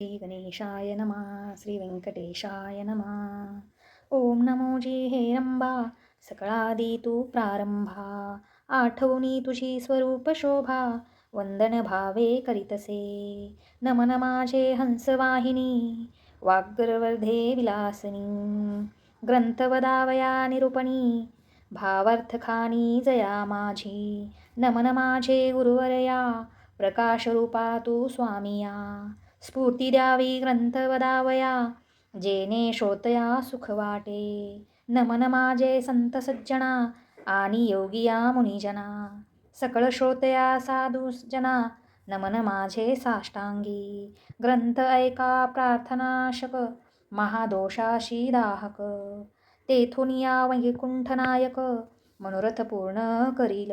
श्री गणेशाय नमः श्री व्यंकटेशाय नमः। ओम नमो जी हे सकळादी तू प्रारंभा आठवणी तुझी स्वरूप शोभा वंदन भावे करीतसे। नमन माझे हंसवाहिनी वाग्गरवर्धे विलासनी ग्रंथवदावया निरूपणी भावार्थखानी जया माझी। नमन माझे गुरुवरया प्रकाशरूपा तू स्वामिया। स्फूर्ती द्यावी ग्रंथ वदावया जेने श्रोतया सुख वाटे नमन माझे संत सज्जना आणि योगिया मुनिजना। सकळ श्रोतया साधू जना नमन माझे साष्टांगी। ग्रंथ ऐका प्रार्थनाशक महादोषाशी दाहक। तेथुनिया वैकुंठनायक मनोरथ पूर्ण करील।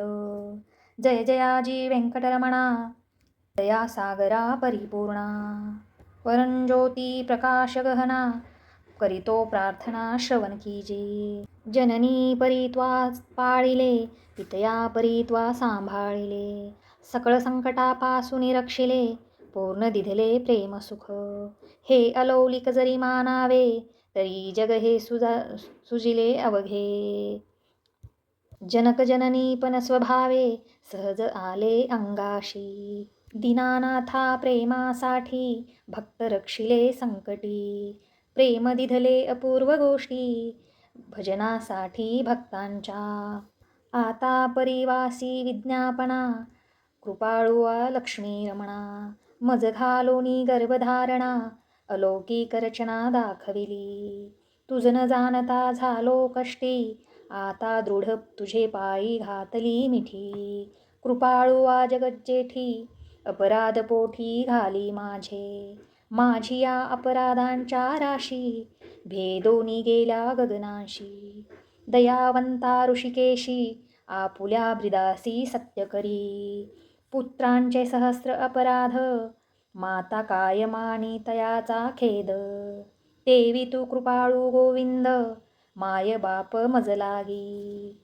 जय जयाजी व्यंकटरमणा दया सागरा परिपूर्णा। परंज्योती प्रकाश गहना करितो प्रार्थना श्रवण कीजे। जननी परित्वा पाळिले पितया परित्वा सांभाळिले। सकळ संकटापासून रक्षिले पूर्ण दिधले प्रेम सुख। हे अलौलिक जरी मानावे तरी जग हे सुजा सुजिले अवघे। जनक जननी पण स्वभावे सहज आले अंगाशी। दिनानाथा प्रेमासाठी भक्त रक्षिले संकटी. प्रेम दिधले अपूर्व गोष्टी भजनासाठी भक्तांच्या. आता परिवासी विज्ञापना कृपाळुआ लक्ष्मी रमणा. मज घालोनी गर्भधारणा अलौकिक रचना दाखविली. तुझ न जाणता झालो कष्टी आता दृढ तुझे पायी घातली मिठी. कृपाळुआ जगज्जेठी अपराध पोठी घाली माझे. माझी या अपराधांच्या राशी भेदोनी गेला गगनाशी. दयावंता ऋषिकेशी आपुल्या ब्रिदासी सत्य करी. पुत्रांचे सहस्र अपराध माता कायमानी तयाचा खेद. देवी तू कृपाळू गोविंद माय बाप मजलागी.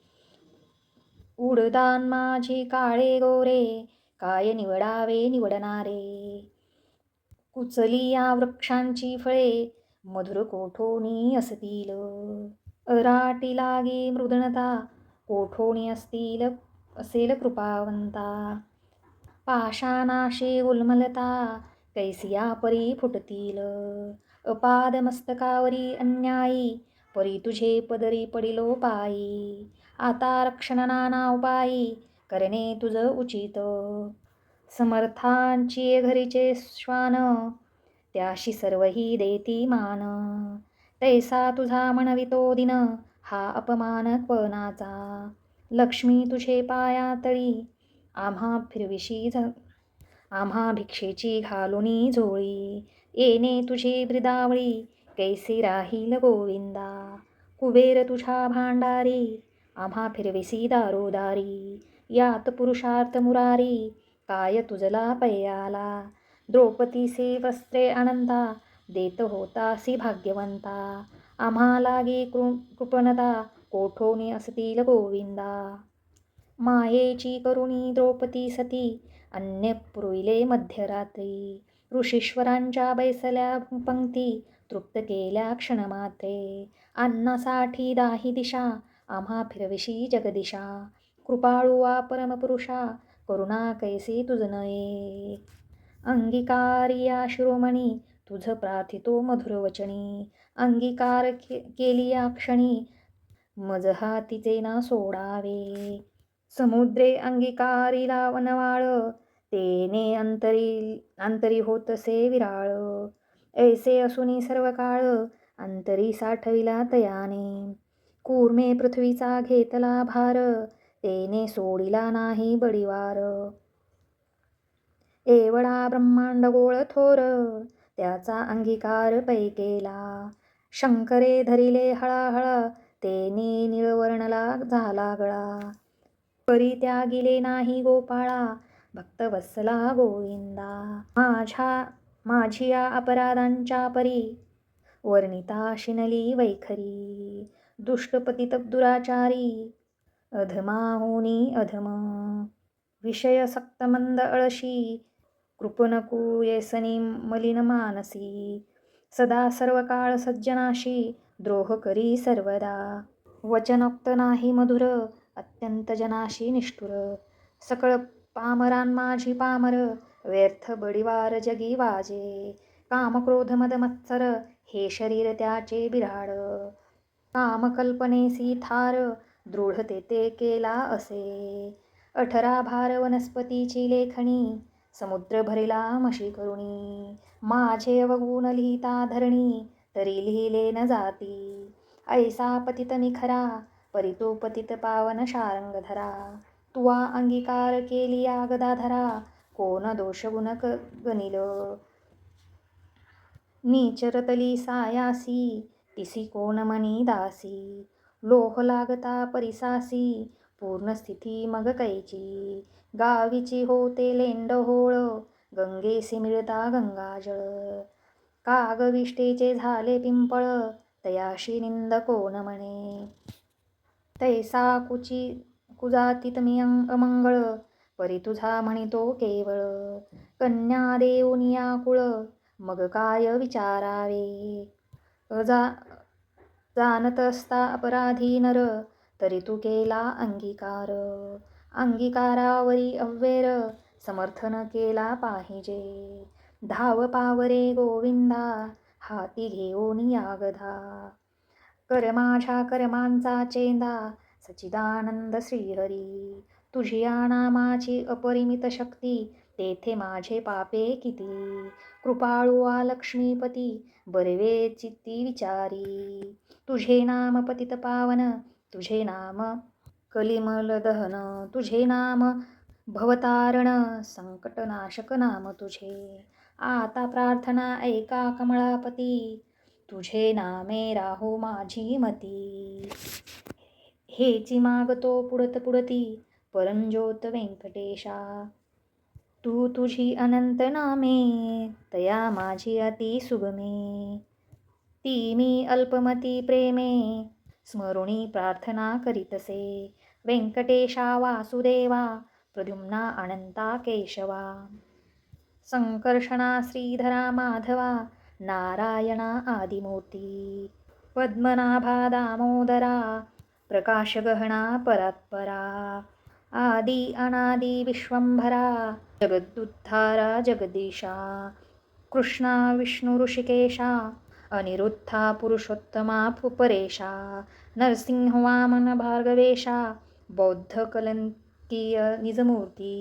उडदान माझी काळे गोरे काय निवडावे निवडणारे? कुचली या वृक्षांची फळे मधुर कोठोणी असतील? अराटी लागे मृदणता कोठोणी असतील असेल कृपावंता. पाषाणाशे उल्मलता कैसिया परी फुटतील. अपाद मस्तकावरी अन्यायी परी तुझे पदरी पडिलो पायी. आता रक्षण नाना उपायी करणे तुझं उचित. समर्थांची घरीचे श्वान त्याशी सर्वही देती मान. तैसा तुझा म्हणवितो दिन हा अपमान क्वनाचा. लक्ष्मी तुझे पाया तळी आम्हा फिरविशी आम्हा भिक्षेची घालुनी झोळी. येणे तुझी ब्रिदावळी कैसी राहील गोविंदा. कुबेर तुझ्या भांडारी आम्हा फिरविसी दारोदारी. यात पुरुषार्थ मुरारी काय तुझला पयाला द्रौपदीसे वस्त्रे अनंता देत होतासी भाग्यवंता। आम्हाला गे कृ कृपणता कोठोनी असतील गोविंदा। मायेची करुणी द्रौपदी सती अन्य पुरविले मध्यरात्री। ऋषीश्वरांच्या बैसल्या पंक्ती तृप्त केल्या क्षणमात्रे। अन्नासाठी दाही दिशा आम्हा फिरविशी जगदिशा। कृपाळुवा परमपुरुषा करुणा कैसी तुझनये अंगीकारिया शिरोमणी तुझ प्रार्थितो मधुरवचनी अंगीकार केली या क्षणी मजहा तिचे ना सोडावे. समुद्रे अंगीकारीला वनवाळ तेने अंतरी अंतरी होतसे विराळ. ऐसे असुनी सर्व काळ अंतरी साठविला तयाने. कूर्मे पृथ्वीचा घेतला भार तेने सोडिला नाही बडीवार. एवढा ब्रह्मांड गोळ थोर त्याचा अंगीकार पै केला शंकरे धरिले हळाहळ तेने निळवर्णला झाला गळा. परी त्यागिले नाही गोपाळा भक्त बसला गोविंदा. माझ्या माझिया अपराधांच्या परी वर्णिता शिनली वैखरी. दुष्टपतित दुराचारी अधमाहुनी अधम। विषय सक्तमंद अळशी कृपणकू येसनी मलिन मानसी सदा सर्व काळ सज्जनाशी द्रोह करी सर्वदा। वचनोक्त नाही मधुर अत्यंत जनाशी निष्ठुर। सकळ पामरान माझी पामर व्यर्थ बडिवार जगी वाजे। काम क्रोध मद मत्सर हे शरीर त्याचे बिराड। कामकल्पनेसी थार दृढते ते केला असे. अठरा भार वनस्पतीची लेखणी समुद्र भरिला मशी करुणी. माझे अवगुण लिहिता धरणी तरी लिहिले न जाती. ऐसा पतित निखरा परितो पतित पावन शारंगधरा. तुवा अंगीकार केली गदाधरा कोण दोष गुण क गनिल. नीचरतली सायासी तिसी कोण मनी दासी. लोह लागता परिसासी पूर्ण स्थिती मग कैची? गावीची होते लेंड होळ गंगेसी मिळता गंगाजळ. कागविष्टेचे झाले पिंपळ तयाशी निंद कोण म्हणे? तैसा कुची कुजातीत मी अमंगळ परी तुझा म्हणितो केवळ. कन्या देऊनिया कुळ मग काय विचारावे? अजा जाणत असता अपराधी नर तरी तू केला अंगीकार. अंगीकारावरी अव्वेर समर्थन केला पाहिजे. धाव पावरे गोविंदा हाती घेऊन यागधा. कर माझ्या कर्मांचा चेंदा सचिदानंद श्रीहरी. तुझिया नामाची अपरिमित शक्ती तेथे माझे पापे किती? कृपाळुवा लक्ष्मीपती बरवे चित्ती विचारी. तुझे नाम पतित पावन तुझे नाम कलिमल दहन तुझे नाम भवतारण संकटनाशक नाम तुझे. आता प्रार्थना ऐका कमळापती तुझे नामे राहो माझी मती. हेची मागतो पुडत पुडती परमज्योत व्यंकटेशा तू तुझी अनंत नामे तया माझी अति सुगमे. ती मी अल्पमती प्रेमे स्मरुणी प्रार्थना करीतसे. व्यंकटेशा वासुदेवा प्रद्युम्ना अनंता केशवा. संकर्षणा श्रीधरा माधवा नारायणा आदिमूर्ती. पद्मनाभा दामोदरा प्रकाशगहणा परात्परा. आदि अनादि विश्वंभरा जगदुद्धारा जगदीशा कृष्णा विष्णू ऋषिकेशा अनिरुद्धा पुरुषोत्तमा परेशा नरसिंह वामन भार्गवेशा बौद्ध कलंकीय निजमूर्ती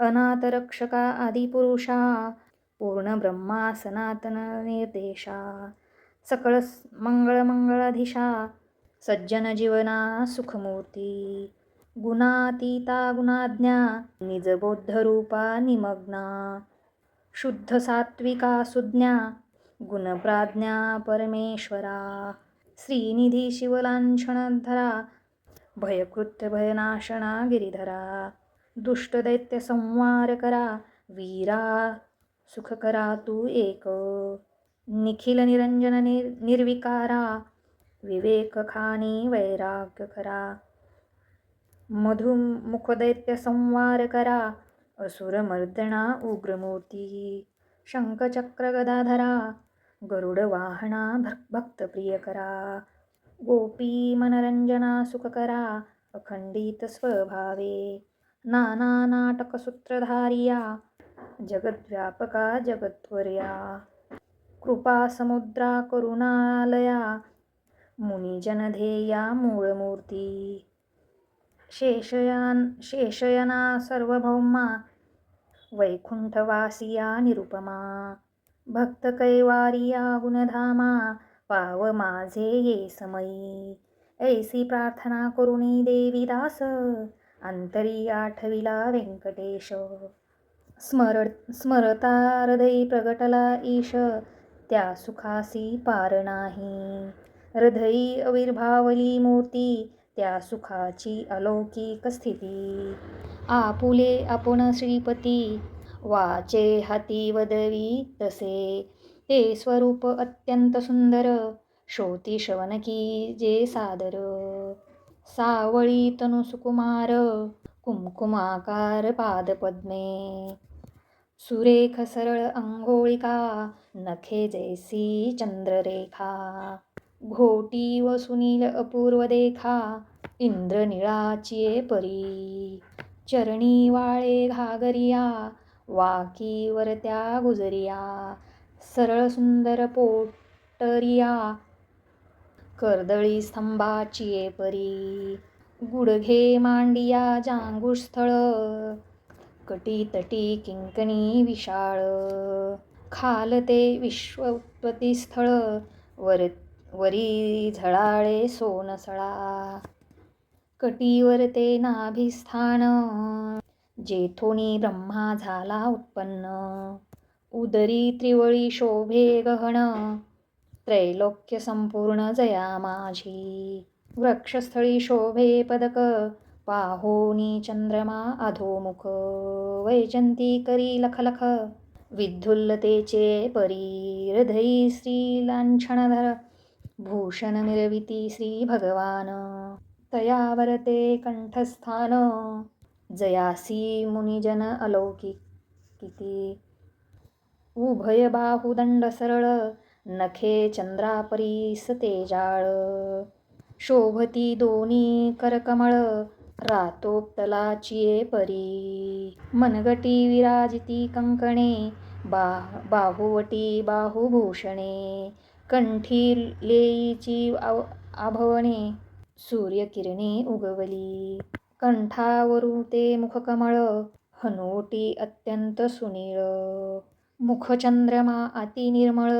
अनाथरक्षका आदिपुरुषा पूर्णब्रह्मा सनातन निर्देशा सकळ मंगळमंगळाधीशा सज्जन जीवना सुखमूर्ती गुणातीता गुणाज्ञा निजबोद्धरूपा निमग्ना शुद्ध सात्विका सुज्ञा गुणप्राज्ञा परमेश्वरा श्रीनिधी शिवलांछणधरा भयकृत्य भयनाशना गिरिधरा दुष्टदैत्य संवार करा वीरा सुख करा तू एक निखिल निरंजन निर्विकारा विवेक खानी मधुं करा असुरमर्दना उग्रमूर्ती शङ्खचक्रगदाधरा गरुडवाहना गरुड वाहना गोपी मनरंजना नाना जगद्व्यापका जगद्वर्या कृपा समुद्रा करुणालया मुनिजनधेया मूळमूर्ती। शेषयान शेषयना सर्वभौमा वैकुंठवासिया निरुपमा। भक्त कैवारिया गुणधामा पाव माझे ये समयी। ऐसी प्रार्थना करुणी देवीदास अंतरी आठविला व्यंकटेश स्मर स्मरता हृदयी प्रगटला ईश त्या सुखासी पार नाही। हृदयी अविर्भावली मूर्ती त्या सुखाची अलौकिक स्थिती. आपुले आपण श्रीपती वाचे हाती वदवी तसे. ते स्वरूप अत्यंत सुंदर श्रोती श्रवणकी जे सादर. सावळी तनु सुकुमार कुमकुमाकार पादपद्मे. सुरेख सरळ अंघोळिका नखे जैसी चंद्ररेखा. घोटी व सुनील अपूर्व देखा इंद्रनिळाची परी. चरणी वाळे घागरिया वाकीवर त्या गुजरिया. सरळ सुंदर पोटरिया कर्दळी स्तंभाची परी. गुडघे मांडिया जांगुस्थळ कटी तटी किंकणी विशाळ. खालते विश्वपती स्थळ वर वरी झळाळे सोनसळा. कटीवर ते नाभिस्थान. जेथोनी ब्रह्मा झाला उत्पन्न. उदरी त्रिवळी शोभे गहन. त्रैलोक्य संपूर्ण जया माझी. वृक्षस्थळी शोभे पदक. पाहोनी चंद्रमा अधोमुख. वैजंती करी लखलख. विद्युल्लतेचे परी हृदयी श्री लांछनधर. भूषण श्री भगवान. तयावरते कंठस्थान जयासी मुनिजन अलौकिक किती उभय बाहुदंड सरळ नखे चंद्रापरी सतेजाळ शोभती दोन्ही करकमळ रातोप्तलाचिये परी। मनगटी विराजिती कंकणे बा बाहुवटी बाहुभूषणे। कंठी लेईची आव आभवणे सूर्यकिरणे उगवली. कंठावरू ते मुखकमळ हनोटी अत्यंत सुनीळ मुखचंद्रमा अति निर्मळ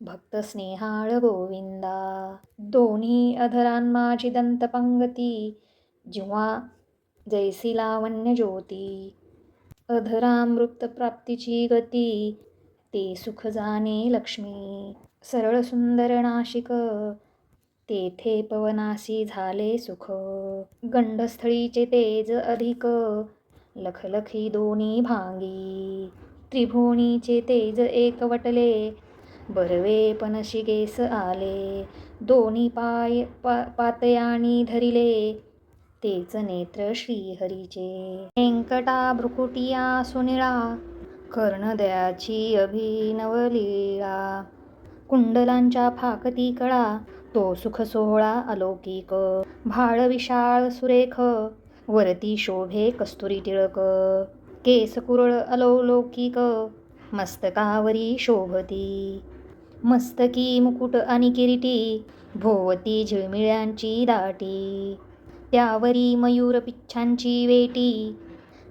भक्त स्नेहाळ गोविंदा. दोन्ही अधरान माझी दंतपंगती जिव्हा जैसी लावण्य ज्योती. अधरामृत प्राप्तीची गती ते सुख जाणे लक्ष्मी. सरळ सुंदर नाशिक तेथे पवनासी झाले सुख. गंडस्थळीचे तेज अधिक. लखलखी दोन्ही भांगी. त्रिभुवनीचे तेज एकवटले बरवे पणशिगेस आले. दोन्ही पाय पा पातयानी धरिले. तेच नेत्र श्रीहरीचे. व्यंकटा भ्रुकुटिया सुनिळा. कर्णदयाची अभिनवलीळा. कुंडलांच्या फाकती कळा. तो सुखसोहळा अलौकिक भाळ विशाळ सुरेख वरती शोभे कस्तुरी टिळक केस कुरळ अलौलौकिक मस्तकावरी शोभती. मस्तकी मुकुट आणि किरीटी भोवती झिळमिळ्यांची दाटी. त्यावरी मयूर पिच्छांची वेटी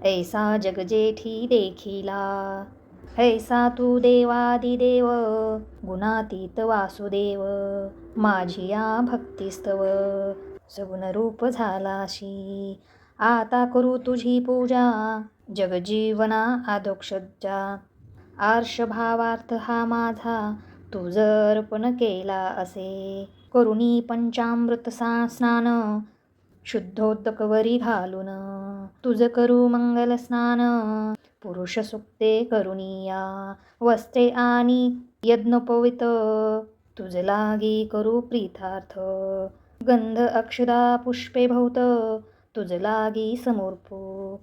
ऐसा जगजेठी देखिला. ऐसा तू देवादिदेव गुणातीत वासुदेव माझी या भक्तिस्तव सगुणरूप झालाशी. आता करू तुझी पूजा जगजीवना आदोक्षजा आर्ष भावार्थ हा माझा तू जर पण केला असे. करुणी पंचामृत सा स्नान शुद्धोदकवरी घालून. तुझ करू मंगल स्नान. पुरुष सुक्ते करुणिया वस्त्रे आणि यज्ञोपवित. तुझ लागी करू प्रीथार्थ गंध अक्षदा पुष्पे भवत तुझ लागी समर्पू.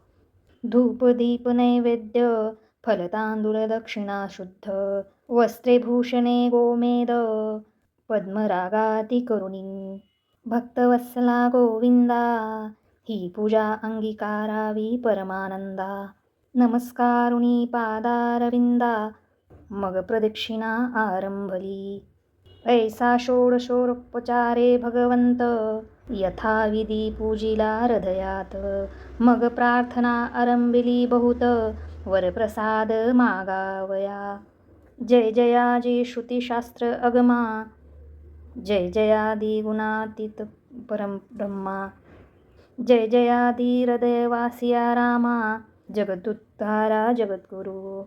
धूप दीप नैवेद्य फलतांदूळ दक्षिणा शुद्ध. वस्त्रे भूषणे गोमेद. पद्मरागाती करुणी. भक्तवत्सला गोविंदा. ही पूजा अंगीकारावी परमानंदा. नमस्कारुणी पादारविंदा मग प्रदक्षिणा आरंभली. ऐसा षोडशोपचारे भगवंत. यथाविधी पूजिला हृदयात. मग प्रार्थना आरंभिली बहुत. वरप्रसाद मागावया. जय जयाजी श्रुतिशास्त्र अगमा. जय जयादी गुणातीत परम ब्रह्मा. जय जयादी हृदयवासिया रामा. जगदुद्धारा जगद्गुरु।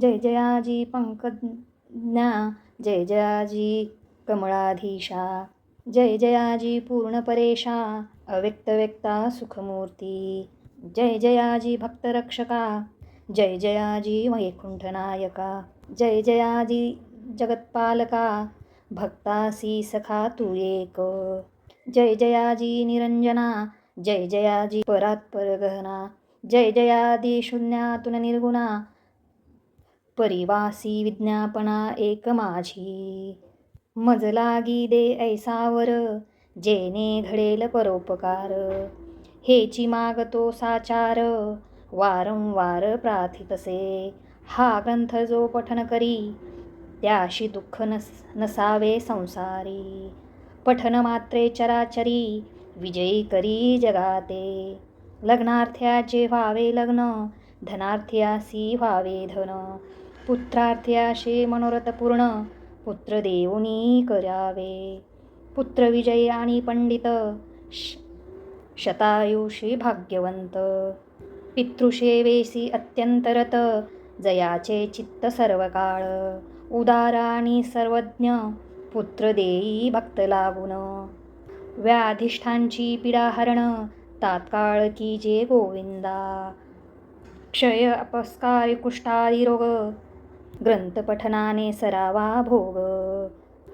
जय जयाजी पंकज्ञा। जय जयाजी कमळाधीशा जय जयाजी पूर्णपरेशा। अव्यक्तव्यक्ता सुखमूर्ती। जय जयाजी भक्तरक्षका। जय जयाजी वैकुंठनायका जय जयाजी जगत्पालका। भक्तासी सखा तू एक। जय जयाजी निरंजना। जय जयाजी परात्परगहना जय जयादी शून्यातून निर्गुणा। परिवासी विज्ञापना एक माझी। मज लागी दे ऐसावर जेने घडेल परोपकार। हेची मागतो साचार वारंवार प्रार्थितसे। हा ग्रंथ जो पठन करी त्याशी दुःख नस नसावे संसारी। पठन मात्रे चराचरी विजयी करी जगाते। लग्नार्थ्याचे व्हावे लग्न धनार्थ्यासी व्हावे धन पुत्रार्थ्याशी मनोरथ पूर्ण पुत्र देऊनी करावे. पुत्रविजयी आणि पंडित श शतायुषी भाग्यवंत. पितृसेवेसी अत्यंतरत जयाचे चित्त सर्व काळ उदार सर्वज्ञ पुत्र देई भक्त लागून. व्याधिष्ठांची पीडाहरण तात्काळ की जे गोविंदा. क्षय अपस्कार कुष्ठादी रोग ग्रंथपठनाने सरावा भोग.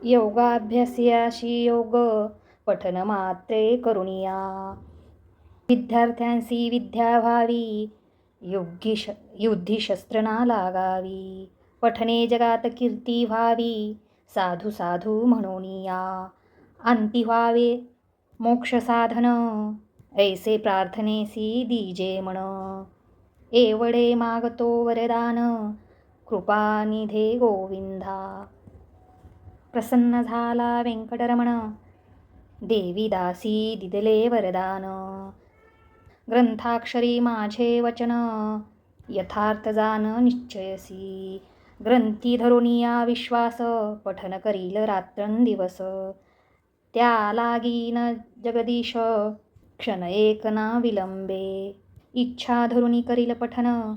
योगाभ्यासयाशी योग पठन मात्रे करुणिया. विद्यार्थ्यांसी विद्या व्हावी योग्य श ना लागावी. पठने जगात कीर्ती व्हावी साधू साधू म्हणून या अंती व्हावे मोक्ष साधन ऐसे प्रार्थनेसी दीजे म्हण एवढे मागतो वरदान कृपानिधे गोविंदा। प्रसन्न झाला व्यंकटरमण देवी दासी दिदले वरदान। ग्रंथाक्षरी माझे वचन यथार्थ जाण निश्चयसी। ग्रंथी धरुनिया विश्वास पठन करील रात्रंदिवस। त्या लागीन जगदीश क्षण एक ना विलंबे इच्छा धरुणी करील पठन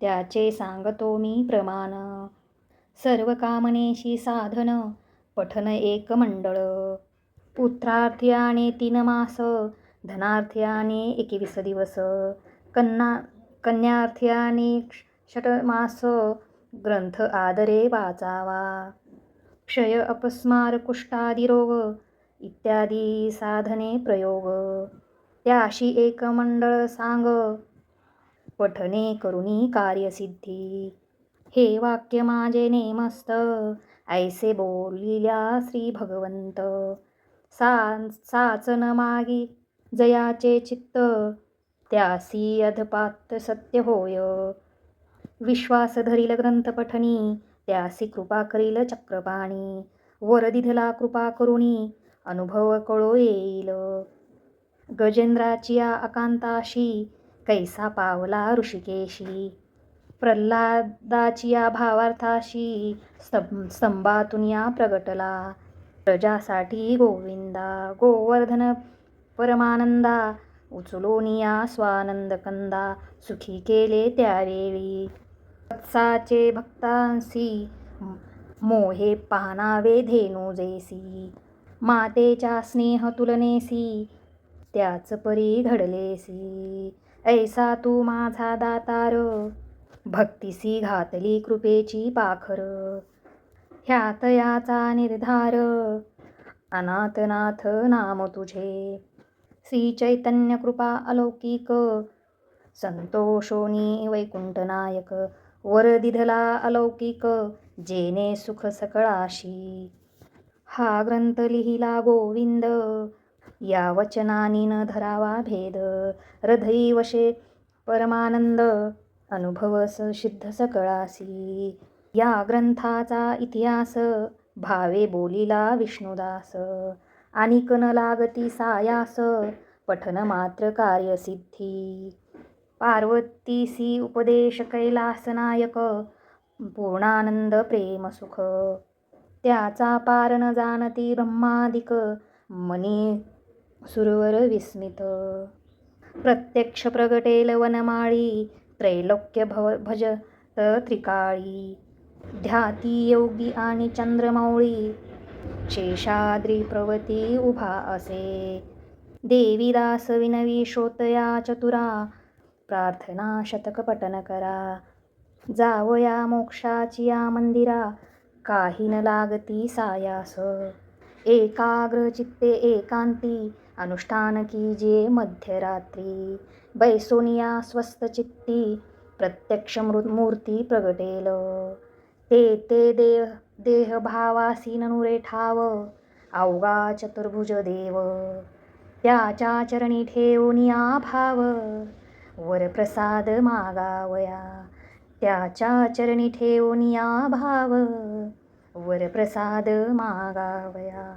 त्याचे सांगतो मी प्रमाण. सर्व कामनेशी साधन पठन एक मंडळ. पुत्रार्थ्याने तीन मास धनार्थ्याने एकवीस दिवस. कन्ना कन्यार्थ्याने षटमास ग्रंथ आदरे वाचावा. क्षय अपस्मार कुष्ठादिरोग इत्यादी साधने प्रयोग. त्याशी एक मंडळ सांग. पठने करुणी कार्यसिद्धी. हे वाक्य माझे नेमस्त. ऐसे बोलिल्या श्री भगवंत. सा साचन मागी जयाचे चित्त. त्यासी अधपात सत्य होय. विश्वास धरील ग्रंथ पठणी त्यासी कृपा करील चक्रपाणी. वरदिधला कृपा करुणी. अनुभव कळो येईल. गजेंद्राची अकांताशी कैसा पावला ऋषिकेशी? प्रल्हादाची या भावार्थाशी स्तंभ स्तंभातून या प्रगटला. प्रजासाठी गोविंदा गोवर्धन परमानंदा उचलोनिया स्वानंद कंदा सुखी केले त्यावेळी वत्साचे भक्तांसी मोहे पाहनावे धेनुजेसी जैसी. मातेच्या स्नेह तुलनेसी त्याच परी घडलेसी. ऐसा तू माझा दातार. भक्तीसी घातली कृपेची पाखर. ह्यात याचा निर्धार. अनाथनाथ नाम तुझे. श्री चैतन्य कृपा अलौकिक. संतोषोनी वैकुंठनायक वरदिधला अलौकिक. जेने सुख सकळाशी. हा ग्रंथ लिहिला गोविंद. या वचनानी न धरावा भेद हृदयी वशे परमानंद अनुभव सिद्ध सकळासी. या ग्रंथाचा इतिहास भावे बोलिला विष्णुदास. आणिक न लागती सायास पठन मात्र कार्यसिद्धी. पार्वतीसी उपदेश कैलासनायक पूर्णानंद प्रेम सुख. त्याचा पार न जाणती ब्रह्मादिक मनी सुरवर विस्मित। प्रत्यक्ष प्रगटेल वनमाळी त्रैलोक्य भव भज त्रिकाळी। ध्याती योगी आणि चंद्रमौळी शेषाद्री प्रवती उभा असे। देवीदास विनवी श्रोतया चतुरा प्रार्थना शतक पटन करा। जावया मोक्षाची या मंदिरा काही न लागती सायास। एकाग्र चित्ते एकांती अनुष्ठान कीजे मध्यरात्री बैसोनिया स्वस्त चित्ती प्रत्यक्ष मृ मूर्ती प्रगटेल. ते ते देह देहभावासीन ननुरे ठाव अवगा चतुर्भुज देव. त्याच्या चरणी ठेवून भाव वर प्रसाद मागावया. त्याच्या चरणी ठेवून भाव वर प्रसाद मागावया.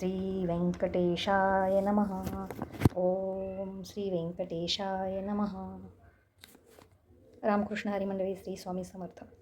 श्री व्यंकटेशाय नमः. ओम श्री व्यंकटेशाय नमः. रामकृष्ण हरी मंडळी श्री स्वामी समर्थ.